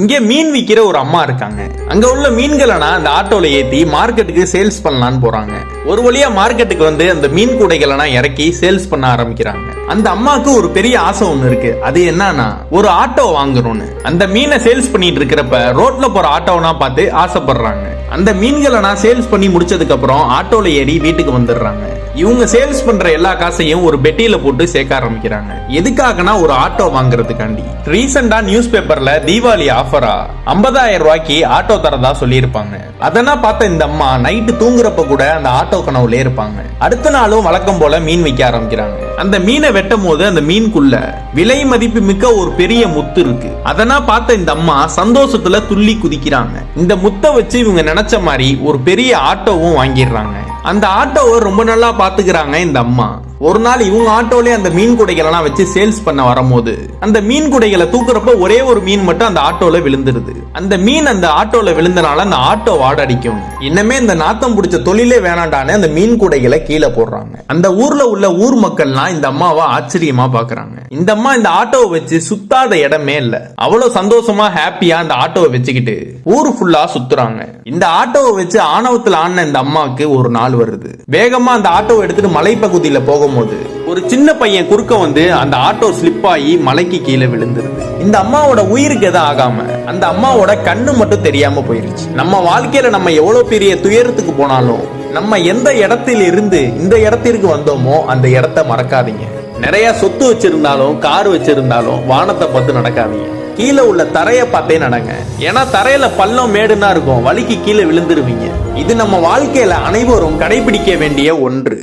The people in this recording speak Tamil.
இங்க மீன் விக்கிற ஒரு அம்மா இருக்காங்க. அங்க உள்ள மீன்களை அந்த ஆட்டோல ஏத்தி மார்க்கெட்டுக்கு சேல்ஸ் பண்ணலான்னு போறாங்க. ஒரு வழியா மார்க்கெட்டுக்கு வந்து அந்த மீன் கூடைகளை இறக்கி சேல்ஸ் பண்ண ஆரம்பிக்கிறாங்க. அந்த அம்மாவுக்கு ஒரு பெரிய ஆசை ஒண்ணு இருக்கு. அது என்னன்னா ஒரு ஆட்டோ வாங்கணும்னு. அந்த மீனை சேல்ஸ் பண்ணிட்டு இருக்கிறப்ப ரோட்ல போற ஆட்டோனா பார்த்து ஆசைப்படுறாங்க. அந்த மீன்களை நான் சேல்ஸ் பண்ணி முடிச்சதுக்கு அப்புறம் ஆட்டோல ஏறி வீட்டுக்கு வந்துடுறாங்க. இவங்க சேல்ஸ் பண்ற எல்லா காசையும் ஒரு பெட்டியில போட்டு சேர்க்க ஆரம்பிக்கிறாங்க. எதுக்காகனா ஒரு ஆட்டோ வாங்குறதுக்காண்டி. ரீசெண்டா நியூஸ் பேப்பர்ல தீபாவளி ஆஃபரா 50000 ரூபாய்க்கு ஆட்டோ தரதா சொல்லியிருப்பாங்க. அதெல்லாம் பார்த்த இந்த அம்மா நைட்டு தூங்குறப்ப கூட அந்த ஆட்டோ கனவுல இருப்பாங்க. அடுத்த நாளும் வழக்கம் போல மீன் விற்க ஆரம்பிக்கிறாங்க. அந்த மீனை வெட்டும் போது அந்த மீனுக்குள்ள விலை மதிப்பு மிக்க ஒரு பெரிய முத்து இருக்கு. அதெல்லாம் பார்த்த இந்த அம்மா சந்தோஷத்துல துள்ளி குதிக்கிறாங்க. இந்த முத்தை வச்சு இவங்க நினைச்ச மாதிரி ஒரு பெரிய ஆட்டோவும் வாங்கிடுறாங்க. அந்த ஆட்டோவை ரொம்ப நல்லா பாத்துக்கிறாங்க இந்த அம்மா. ஒரு நாள் இவங்க ஆட்டோலயே அந்த மீன் குடைகளெல்லாம் வச்சு சேல்ஸ் பண்ண வரும்போது அந்த மீன் குடைகளை தூக்குறப்ப ஒரே ஒரு மீன் மட்டும் அந்த ஆட்டோல விழுந்துருது. அந்த மீன் அந்த ஆட்டோல விழுந்தனால அந்த ஆட்டோ வாடடிக்கும். இன்னமே இந்த நாத்தம் பிடிச்ச தொழிலே வேணாண்டானே அந்த மீன் குடைகளை கீழே போடுறாங்க. அந்த ஊர்ல உள்ள ஊர் மக்கள்லாம் இந்த அம்மாவை ஆச்சரியமா பாக்குறாங்க. இந்த அம்மா இந்த ஆட்டோவை வச்சு சுத்தாத இடமே இல்ல. அவ்வளவு சந்தோஷமா ஹாப்பியா அந்த ஆட்டோவை வச்சுக்கிட்டு ஊர் ஃபுல்லா சுத்துறாங்க. இந்த ஆட்டோவை வச்சு ஆணவத்துல ஆடின இந்த அம்மாவுக்கு ஒரு நாள் வருது. வேகமா அந்த ஆட்டோவை எடுத்துட்டு மலைப்பகுதியில போகும்போது ஒரு சின்ன பையன் குறுக்க வந்து அந்த ஆட்டோ ஸ்லிப் ஆகி மலைக்கு கீழே விழுந்துருது. இந்த அம்மாவோட உயிருக்கு எதுவும் ஆகாம அந்த அம்மாவோட கண்ணு மட்டும் தெரியாம போயிருச்சு. நம்ம வாழ்க்கையில நம்ம எவ்வளவு பெரிய துயரத்துக்கு போனாலும் நம்ம எந்த இடத்தில் இருந்து இந்த இடத்திற்கு வந்தோமோ அந்த இடத்த மறக்காதீங்க. நிறைய சொத்து வச்சிருந்தாலும் கார் வச்சிருந்தாலும் வானத்தை பார்த்து நடக்காதீங்க. கீழே உள்ள தரைய பார்த்தே நடங்க. ஏன்னா தரையில பள்ளம் மேடுனா இருக்கும். வலிக்கு கீழே விழுந்துருவீங்க. இது நம்ம வாழ்க்கையில அனைவரும் கடைபிடிக்க வேண்டிய ஒன்று.